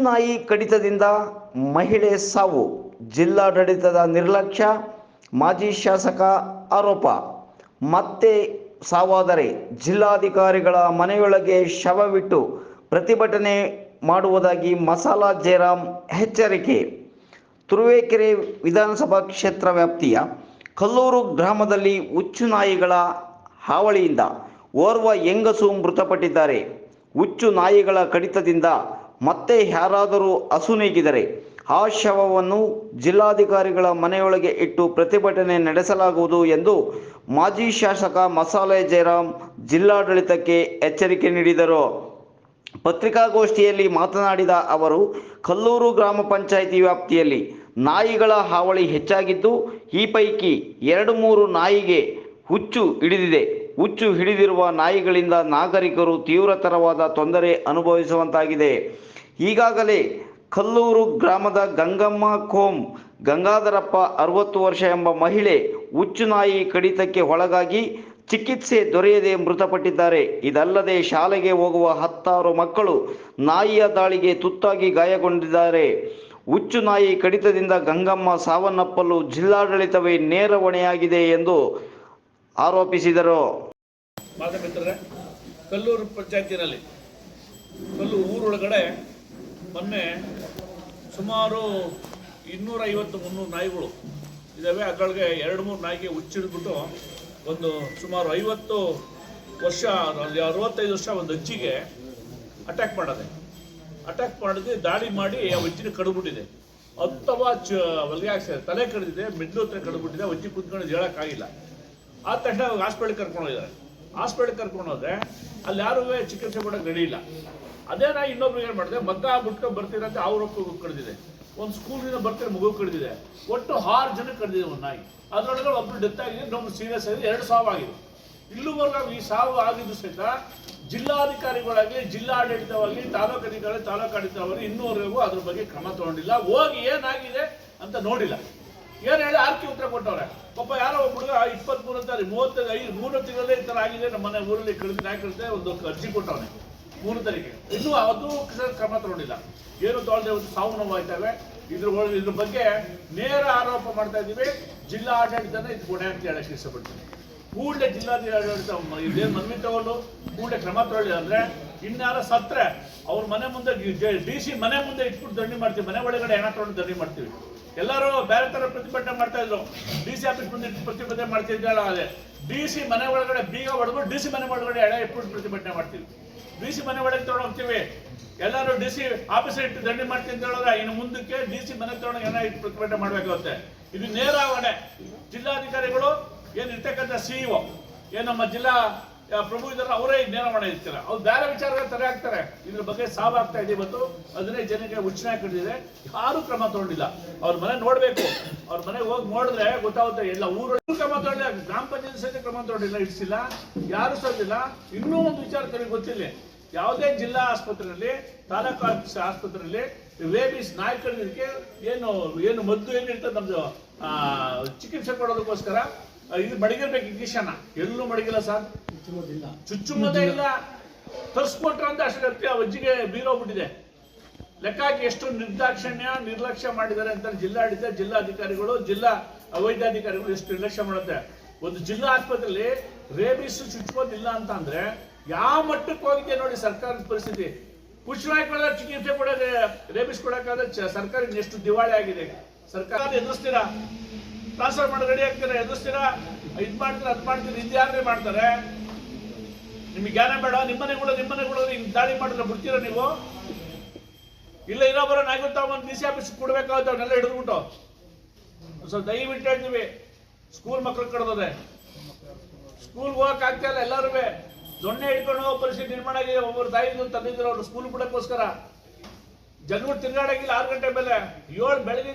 ನಾಯಿ ಕಡಿತದಿಂದ ಮಹಿಳೆ ಸಾವು. ಜಿಲ್ಲಾಡಳಿತದ ನಿರ್ಲಕ್ಷ್ಯ, ಮಾಜಿ ಶಾಸಕ ಆರೋಪ. ಮತ್ತೆ ಸಾವಾದರೆ ಜಿಲ್ಲಾಧಿಕಾರಿಗಳ ಮನೆಯೊಳಗೆ ಶವವಿಟ್ಟು ಪ್ರತಿಭಟನೆ ಮಾಡುವುದಾಗಿ ಮಸಾಲಾ ಜಯರಾಮ್ ಎಚ್ಚರಿಕೆ. ತುರುವೇಕೆರೆ ವಿಧಾನಸಭಾ ಕ್ಷೇತ್ರ ವ್ಯಾಪ್ತಿಯ ಕಲ್ಲೂರು ಗ್ರಾಮದಲ್ಲಿ ಹುಚ್ಚು ನಾಯಿಗಳ ಹಾವಳಿಯಿಂದ ಓರ್ವ ಹೆಂಗಸು ಮೃತಪಟ್ಟಿದ್ದಾರೆ. ಹುಚ್ಚು ನಾಯಿಗಳ ಕಡಿತದಿಂದ ಮತ್ತೆ ಯಾರಾದರೂ ಅಸುನೀಗಿದರೆ ಆ ಶವವನ್ನು ಜಿಲ್ಲಾಧಿಕಾರಿಗಳ ಮನೆಯೊಳಗೆ ಇಟ್ಟು ಪ್ರತಿಭಟನೆ ನಡೆಸಲಾಗುವುದು ಎಂದು ಮಾಜಿ ಶಾಸಕ ಮಸಾಲೆ ಜಯರಾಮ್ ಜಿಲ್ಲಾಡಳಿತಕ್ಕೆ ಎಚ್ಚರಿಕೆ ನೀಡಿದರು. ಪತ್ರಿಕಾಗೋಷ್ಠಿಯಲ್ಲಿ ಮಾತನಾಡಿದ ಅವರು, ಕಲ್ಲೂರು ಗ್ರಾಮ ಪಂಚಾಯಿತಿ ವ್ಯಾಪ್ತಿಯಲ್ಲಿ ನಾಯಿಗಳ ಹಾವಳಿ ಹೆಚ್ಚಾಗಿದ್ದು, ಈ ಪೈಕಿ ಎರಡು ಮೂರು ನಾಯಿಗೆ ಹುಚ್ಚು ಹಿಡಿದಿದೆ. ಹುಚ್ಚು ಹಿಡಿದಿರುವ ನಾಯಿಗಳಿಂದ ನಾಗರಿಕರು ತೀವ್ರತರವಾದ ತೊಂದರೆ ಅನುಭವಿಸುವಂತಾಗಿದೆ. ಈಗಾಗಲೇ ಕಲ್ಲೂರು ಗ್ರಾಮದ ಗಂಗಮ್ಮ ಕೋಮ್ ಗಂಗಾಧರಪ್ಪ ಅರವತ್ತು ವರ್ಷ ಎಂಬ ಮಹಿಳೆ ಹುಚ್ಚು ನಾಯಿ ಕಡಿತಕ್ಕೆ ಒಳಗಾಗಿ ಚಿಕಿತ್ಸೆ ದೊರೆಯದೆ ಮೃತಪಟ್ಟಿದ್ದಾರೆ. ಇದಲ್ಲದೆ ಶಾಲೆಗೆ ಹೋಗುವ ಹತ್ತಾರು ಮಕ್ಕಳು ನಾಯಿಯ ದಾಳಿಗೆ ತುತ್ತಾಗಿ ಗಾಯಗೊಂಡಿದ್ದಾರೆ. ಹುಚ್ಚು ನಾಯಿ ಕಡಿತದಿಂದ ಗಂಗಮ್ಮ ಸಾವನ್ನಪ್ಪಲು ಜಿಲ್ಲಾಡಳಿತವೇ ನೇರ ಹೊಣೆಯಾಗಿದೆ ಎಂದು ಆರೋಪಿಸಿದರು. ಕಲ್ಲೂರು ಪಂಚಾಯತಿನಲ್ಲಿ ಕಲ್ಲು ಊರೊಳಗಡೆ ಮೊನ್ನೆ ಸುಮಾರು ಇನ್ನೂರೈವತ್ತು ಮುನ್ನೂರು ನಾಯಿಗಳು ಇದ್ದಾವೆ ಅದರೊಳಗೆ ಎರಡು ಮೂರು ನಾಯಿಗೆ ಹುಚ್ಚಿಡ್ಬಿಟ್ಟು ಒಂದು ಸುಮಾರು ಐವತ್ತು ವರ್ಷ, ಅರವತ್ತೈದು ವರ್ಷ ಒಂದು ಅಜ್ಜಿಗೆ ಅಟ್ಯಾಕ್ ಮಾಡಿದೆ. ಅಟ್ಯಾಕ್ ಮಾಡಿದ್ರೆ ದಾಳಿ ಮಾಡಿ ಆ ಅಜ್ಜಿನ ಕಡ್ಬಿಟ್ಟಿದೆ ಹತ್ತವ ಚ ಹೊಲಿಗೆ ಹಾಕ್ಸಿದೆ. ತಲೆ ಕಡಿದಿದೆ ಮಿಡ್ಲು ಹತ್ರ ಕಡ್ಬಿಟ್ಟಿದೆ ಅಜ್ಜಿ ಕುತ್ಕೊಂಡು ಹೇಳೋಕ್ಕಾಗಿಲ್ಲ. ಆದ ತಕ್ಷಣ ಹಾಸ್ಪಿಟ್ಲಿಗೆ ಕರ್ಕೊಂಡು ಹೋಗಿದ್ದಾರೆ. ಹಾಸ್ಪಿಟ್ಲಿಗೆ ಕರ್ಕೊಂಡು ಹೋದ್ರೆ ಅಲ್ಲಿ ಯಾರೂ ಚಿಕಿತ್ಸೆ ಕೊಡೋಕೆ ರೆಡಿ ಇಲ್ಲ ಅದೇ ನಾ ಇನ್ನೊಬ್ರಿಗೆ ಏನು ಮಾಡಿದೆ, ಮಗ್ಗ ಬಿಟ್ಕೊಂಡು ಬರ್ತೀರಂತೆ ಅವ್ರ ಕಡ್ದಿದೆ ಒಂದು ಸ್ಕೂಲಿಂದ ಬರ್ತಾರೆ ಮಗು ಕಡ್ದಿದೆ ಒಟ್ಟು ಆರು ಜನ ಕಡ್ದಿದೆ ಒಂದು ನಾಯಿ. ಅದರೊಳಗೆ ಒಬ್ಬರು ಡೆತ್ ಆಗಿದೆ ನಮ್ಮ ಸೀರಿಯಸ್ ಆಗಿದೆ, ಎರಡು ಸಾವು ಆಗಿದೆ. ಇಲ್ಲಿವರೆಗೂ ಈ ಸಾವು ಆಗಿದ್ದು ಸಹಿತ ಜಿಲ್ಲಾ ಜಿಲ್ಲಾಡಳಿತವಾಗಿ ತಾಲೂಕು ಅಧಿಕಾರಿ ತಾಲೂಕು ಆಡಳಿತವಾಗಿ ಇನ್ನೂವರೆಗೂ ಅದ್ರ ಬಗ್ಗೆ ಕ್ರಮ ತಗೊಂಡಿಲ್ಲ. ಹೋಗಿ ಏನಾಗಿದೆ ಅಂತ ನೋಡಿಲ್ಲ. ಏನ್ ಹೇಳಿ ಆರ್ಕಿ ಉತ್ತರ ಕೊಟ್ಟವ್ರೆ? ಪಾಪ ಯಾರೋ ಒಬ್ಬ ಹುಡುಗ ಇಪ್ಪತ್ತ್ ಮೂರು ಅಂತ ಮೂವತ್ತೈದು ಐದು, ಮೂರು ತಿಂಗಳಲ್ಲೇ ಈ ಥರ ಆಗಿದೆ, ನಮ್ಮ ಮನೆ ಊರಲ್ಲಿ ನಾಯಿ ಕಳಿಸಿದೆ, ಒಂದು ಅರ್ಜಿ ಕೊಟ್ಟವನೆ. ಮೂರು ತಾರೀಕು ಇನ್ನೂ ಅದು ಕ್ರಮ ತಗೊಂಡಿಲ್ಲ. ಏನು ತೊಳೆದೇ ಒಂದು ಸಾವು ನೋವಾಯ್ತವೆ ಇದ್ರ ಇದ್ರ ಬಗ್ಗೆ ನೇರ ಆರೋಪ ಮಾಡ್ತಾ ಇದ್ದೀವಿ. ಜಿಲ್ಲಾ ಆಡಳಿತನ ಇದು ಕೊಡೆ ಅಂತ ಹೇಳಕ್ಕೆ ಇಷ್ಟಪಡ್ತೀನಿ. ಕೂಡಲೇ ಜಿಲ್ಲಾಡಳಿತ, ಇದೇನು ಮನವಿ ತಗೊಂಡು ಕೂಡಲೇ ಕ್ರಮ ತಗೊಳ್ಳಿ ಅಂದ್ರೆ, ಇನ್ಯಾರ ಸತ್ರೆ ಅವ್ರ ಮನೆ ಮುಂದೆ ಡಿ ಸಿ ಮನೆ ಮುಂದೆ ಇಟ್ಬಿಟ್ಟು ದಂಡಿ ಮಾಡ್ತೀವಿ. ಮನೆ ಒಳಗಡೆ ಹೆಣ ತಗೊಂಡು ದಂಡಿ ಮಾಡ್ತೀವಿ. ಎಲ್ಲರೂ ಬೇರೆ ತರ ಪ್ರತಿಭಟನೆ ಮಾಡ್ತಾ ಇದ್ರು. ಡಿ ಸಿ ಆಫೀಸ್ ಮುಂದೆ ಪ್ರತಿಭಟನೆ ಮಾಡ್ತಿದ್ದಾರ ಅದೇ. ಡಿ ಸಿ ಮನೆ ಒಳಗಡೆ ಬೀಗ ಹೊಡೆದು ಡಿ ಸಿ ಮನೆ ಒಳಗಡೆ ಎಳೆ ಇಟ್ಬಿಟ್ಟು ಪ್ರತಿಭಟನೆ ಮಾಡ್ತೀವಿ ಡಿ ಸಿ ಮನೆ ಒಳಗೆ ತಗೊಂಡು ಹೋಗ್ತೀವಿ ಎಲ್ಲರೂ ಡಿ ಸಿ ಆಫೀಸ್ ಇಟ್ಟು ದಂಡಿ ಮಾಡ್ತೀನಿ ಅಂತ ಹೇಳಿದ್ರೆ ಇನ್ನು ಮುಂದಕ್ಕೆ ಡಿ ಸಿ ಮನೆ ತಗೊಂಡು ಏನೋ ಇಟ್ಟು ಪ್ರತಿಭಟನೆ ಮಾಡ್ಬೇಕಾಗುತ್ತೆ ಇದು ನೇರ ಹೊಣೆ ಜಿಲ್ಲಾಧಿಕಾರಿಗಳು, ಏನು ಇರ್ತಕ್ಕಂಥ ಸಿಇಒ ಏನು ನಮ್ಮ ಜಿಲ್ಲಾ ಪ್ರಭು ಇದರ ಅವರೇ ಜ್ಞಾನ ಮಾಡಿರ್ತಾರೆ ಅವ್ರು ಬೇರೆ ವಿಚಾರಗಳ ತರೆ ಆಗ್ತಾರೆ ಇದ್ರ ಬಗ್ಗೆ ಸಾವಾಗ್ತಾ ಇದೆ ಇವತ್ತು. ಅದನ್ನೇ ಜನಕ್ಕೆ ಉಚ್ಚನ ಕಡಿದಿದೆ ಯಾರು ಕ್ರಮ ತಗೊಂಡಿಲ್ಲ. ಅವ್ರ ಮನೆ ನೋಡ್ಬೇಕು. ಅವ್ರ ಮನೆಗೆ ಹೋಗಿ ನೋಡಿದ್ರೆ ಗೊತ್ತಾಗುತ್ತೆ ಎಲ್ಲ ಊರಲ್ಲಿ ಕ್ರಮ ತಗೊಂಡಿಲ್ಲ, ಗ್ರಾಮ ಪಂಚಾಯತ್ ಸಹಿತ ಕ್ರಮ ತಗೊಂಡಿಲ್ಲ, ಇಡ್ಸಿಲ್ಲ, ಯಾರು ಸೋದಿಲ್ಲ ಇನ್ನೂ ಒಂದು ವಿಚಾರ ತನಗೆ ಗೊತ್ತಿಲ್ಲ ಯಾವುದೇ ಜಿಲ್ಲಾ ಆಸ್ಪತ್ರೆಯಲ್ಲಿ, ತಾಲೂಕು ಆಫೀಸ್ ಆಸ್ಪತ್ರೆಯಲ್ಲಿ ರೇಬಿಸ್ ನಾಯಿ ಏನು ಏನು ಮದ್ದು ಏನಿರ್ತದೆ ನಮ್ದು ಚಿಕಿತ್ಸೆ ಕೊಡೋದಕ್ಕೋಸ್ಕರ ಇದು ಮಡಗಿರ್ಬೇಕು ಇಂಗ್ಲೀಷನ್ನ ಎಲ್ಲೂ ಮಡಗಿಲ್ಲ ಸರ್. ಚುಚ್ಚುಮದೇ ಇಲ್ಲ. ತರ್ಸ್ಕೊಟ್ರ ಅಂತ ಅಷ್ಟು ಗಟ್ಟಿ ಆ ಅಜ್ಜಿಗೆ ಬೀರೋಗ್ಬಿಟ್ಟಿದೆ ಲೆಕ್ಕ ಹಾಕಿ ಎಷ್ಟು ನಿರ್ದಾಕ್ಷಿಣ್ಯ ನಿರ್ಲಕ್ಷ್ಯ ಮಾಡಿದ್ದಾರೆ ಅಂತ ಜಿಲ್ಲಾಡಳಿತ ಜಿಲ್ಲಾಧಿಕಾರಿಗಳು ಜಿಲ್ಲಾ ವೈದ್ಯಾಧಿಕಾರಿಗಳು ಎಷ್ಟು ನಿರ್ಲಕ್ಷ್ಯ ಮಾಡುತ್ತೆ. ಒಂದು ಜಿಲ್ಲಾ ಆಸ್ಪತ್ರೆಯಲ್ಲಿ ರೇಬಿಸ್ ಚುಚ್ಚುವುದಿಲ್ಲ ಅಂತ ಅಂದ್ರೆ ಯಾವ ಮಟ್ಟಕ್ಕೆ ಹೋಗಿದೆ ನೋಡಿ ಸರ್ಕಾರದ ಪರಿಸ್ಥಿತಿ. ಕುಶಲಾಯ್ಕೊಳ್ಳ ಚಿಕಿತ್ಸೆ ಕೊಡೋಕೆ ರೇಬಿಸ್ ಕೊಡೋಕ್ಕಾದ್ರೆ ಸರ್ಕಾರ ಎಷ್ಟು ದಿವಾಳಿ ಆಗಿದೆ. ಸರ್ಕಾರ ಎದುರಿಸ್ತೀರಾ? ಟ್ರಾನ್ಸ್ಫರ್ ಮಾಡಿ ರೆಡಿ ಆಗ್ತೀರಾ? ಎದುರಿಸ್ತೀರಾ? ಇದು ಮಾಡ್ತೀರಾ ಅದ್ ಮಾಡ್ತೀರಾ? ಇದ್ಯಾರೇ ಮಾಡ್ತಾರೆ? ನಿಮ್ಗೆ ಜ್ಞಾನ ಬೇಡ ನಿಮ್ಮನೆ ಕೂಡ ನಿಮ್ಮನೆ ಕೂಡ ಹಿಂಗ್ ದಾಳಿ ಮಾಡಿದ್ರೆ ಬಿಡ್ತೀರ ನೀವು? ಇಲ್ಲ ಇನ್ನೊಬ್ಬರ ನಾಯಕತ್ವ ಒಂದು ಡಿ ಸಿ ಆಫೀಸ್ ಕೊಡ್ಬೇಕಾಗುತ್ತೆ ಅವನ್ನೆಲ್ಲ ಹಿಡಿದ್ಬಿಟ್ಟು. ಸ್ವಲ್ಪ ದಯವಿಟ್ಟು ಹೇಳ್ತೀವಿ ಸ್ಕೂಲ್ ಮಕ್ಳು ಕಡ್ದದೆ ಸ್ಕೂಲ್ ಹೋಗಕ್ ಆಗ್ತಾ ಇಲ್ಲ ಎಲ್ಲರೂ ದೊಣ್ಣೆ ಹಿಡ್ಕೊಂಡು ಹೋಗೋ ಪರಿಸ್ಥಿತಿ ನಿರ್ಮಾಣ ಆಗಿದೆ ಒಬ್ಬರು ತಾಯಿದು ತಂದಿದ್ರು, ಅವ್ರು ಸ್ಕೂಲ್ ಬಿಡಕ್ಕೋಸ್ಕರ. ಜನಗಳು ತಿರ್ಗಾಡಂಗಿಲ್ಲ ಆರು ಗಂಟೆ ಮೇಲೆ. ಏಳು ಬೆಳಗ್ಗೆ